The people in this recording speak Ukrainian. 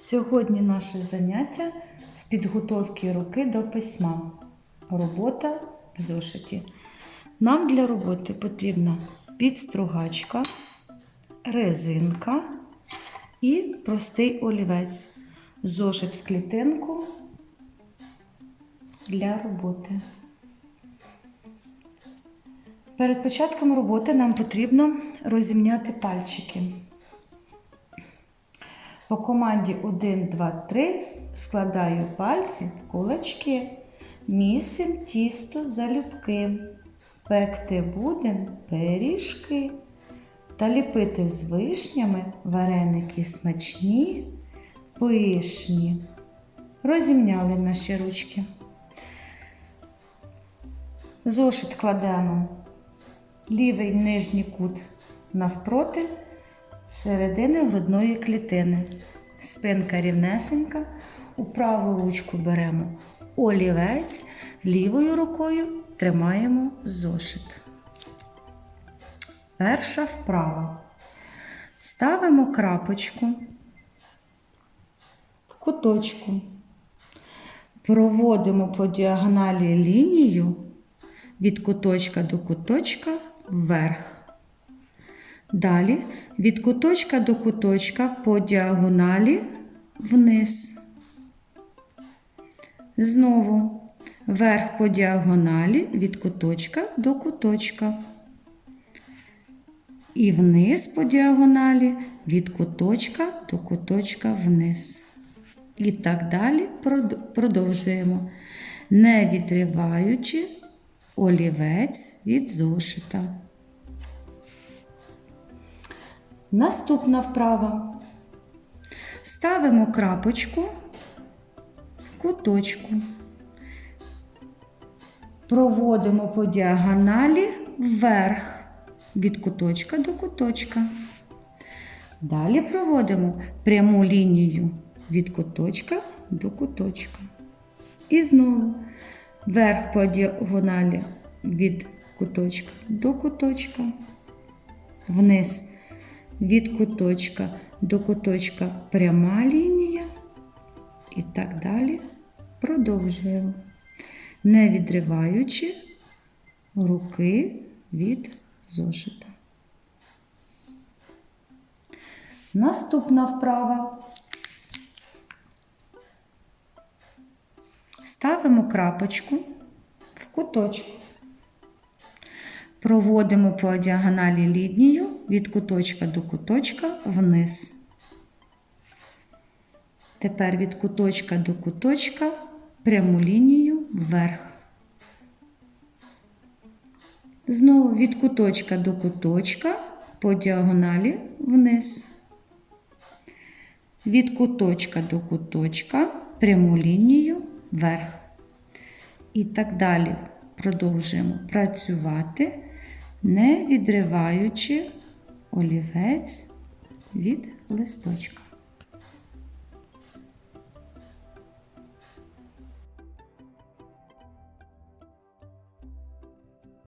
Сьогодні наше заняття з підготовки руки до письма. Робота в зошиті. Нам для роботи потрібна підстругачка, резинка і простий олівець. Зошит в клітинку для роботи. Перед початком роботи нам потрібно розімняти пальчики. По команді 1, 2, 3 складаю пальці в кулачки. Місим тісто залюбки. Пекти будем пиріжки. Та ліпити з вишнями вареники смачні, пишні. Розімняли наші ручки. Зошит кладемо лівий нижній кут навпроти середини грудної клітини. Спинка рівнесенька. У праву ручку беремо олівець, лівою рукою тримаємо зошит. Перша вправа. Ставимо крапочку в куточку. Проводимо по діагоналі лінію від куточка до куточка вверх. Далі від куточка до куточка по діагоналі вниз. Знову вверх по діагоналі від куточка до куточка. І вниз по діагоналі від куточка до куточка вниз. І так далі продовжуємо, не відриваючи олівець від зошита. Наступна вправа. Ставимо крапочку в куточку. Проводимо по діагоналі вверх від куточка до куточка. Далі проводимо пряму лінію від куточка до куточка. І знову вверх по діагоналі від куточка до куточка. Вниз від куточка до куточка пряма лінія. І так далі продовжуємо, не відриваючи руки від зошита. Наступна вправа. Ставимо крапочку в куточку. Проводимо по діагоналі лінію від куточка до куточка вниз. Тепер від куточка до куточка пряму лінію вверх. Знову від куточка до куточка по діагоналі вниз. Від куточка до куточка пряму лінію вверх. І так далі продовжуємо працювати, не відриваючи олівець від листочка.